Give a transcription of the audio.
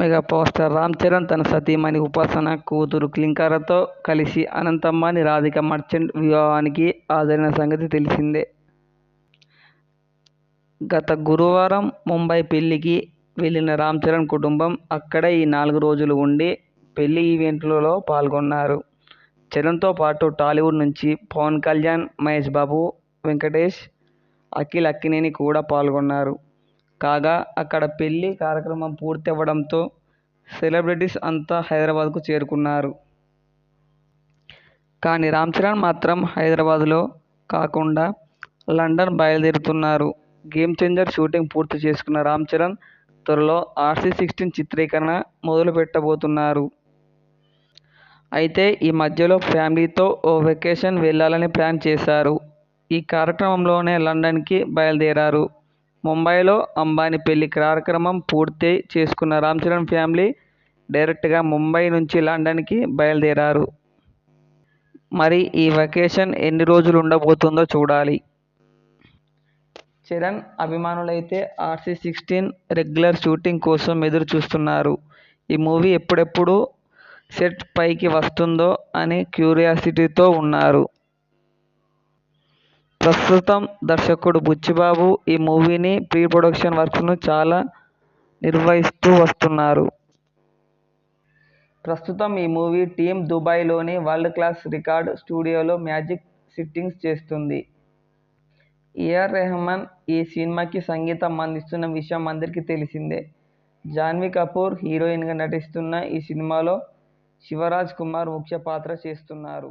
Mega power star Ram Charan తన సతీమణి ఉపాసన కూతురు క్లింకారతో కలిసి అనంతమ్మని రాధిక మర్చెంట్ వివాహానికి హాజరైన సంగతి తెలిసిందే. గత గురువారం ముంబై పెళ్ళికి వెళ్ళిన రామ్ చరణ్ కుటుంబం అక్కడే ఈ నాలుగు రోజులు ఉండి పెళ్ళి ఈవెంట్లలో పాల్గొన్నారు. చరణ్తో పాటు టాలీవుడ్ నుంచి పవన్ కళ్యాణ్ మహేష్ బాబు వెంకటేష్ అఖిల్ అక్కినేని కూడా పాల్గొన్నారు. కాగా అక్కడ పెళ్ళి కార్యక్రమం పూర్తి అవ్వడంతో సెలబ్రిటీస్ అంతా హైదరాబాద్కు చేరుకున్నారు. కానీ రామ్ చరణ్ మాత్రం హైదరాబాద్లో కాకుండా లండన్ బయలుదేరుతున్నారు. గేమ్ చేంజర్ షూటింగ్ పూర్తి చేసుకున్న రామ్ చరణ్ త్వరలో ఆర్సీ సిక్స్టీన్ చిత్రీకరణ మొదలు పెట్టబోతున్నారు. అయితే ఈ మధ్యలో ఫ్యామిలీతో ఓ వెకేషన్ వెళ్ళాలని ప్లాన్ చేశారు. ఈ కార్యక్రమంలోనే లండన్కి బయలుదేరారు. ముంబైలో అంబానీ పెళ్ళి కార్యక్రమం పూర్తి చేసుకున్న రామ్ చరణ్ ఫ్యామిలీ డైరెక్ట్గా ముంబై నుంచి లండన్కి బయలుదేరారు. మరి ఈ వెకేషన్ ఎన్ని రోజులు ఉండబోతుందో చూడాలి. చరణ్ అభిమానులైతే ఆర్సీ సిక్స్టీన్ రెగ్యులర్ షూటింగ్ కోసం ఎదురు చూస్తున్నారు ఈ మూవీ ఎప్పుడెప్పుడు సెట్ పైకి వస్తుందో అని క్యూరియాసిటీతో ఉన్నారు. ప్రస్తుతం దర్శకుడు బుచ్చిబాబు ఈ మూవీని ప్రీ ప్రొడక్షన్ వర్క్స్ను చాలా నిర్వహిస్తూ వస్తున్నారు. ప్రస్తుతం ఈ మూవీ టీం దుబాయ్లోని వరల్డ్ క్లాస్ రికార్డ్ స్టూడియోలో మ్యాజిక్ సిట్టింగ్స్ చేస్తుంది. ఏఆర్ రెహమాన్ ఈ సినిమాకి సంగీతం అందిస్తున్న విషయం అందరికీ తెలిసిందే. జాన్వీ కపూర్ హీరోయిన్గా నటిస్తున్న ఈ సినిమాలో శివరాజ్ కుమార్ ముఖ్య పాత్ర చేస్తున్నారు.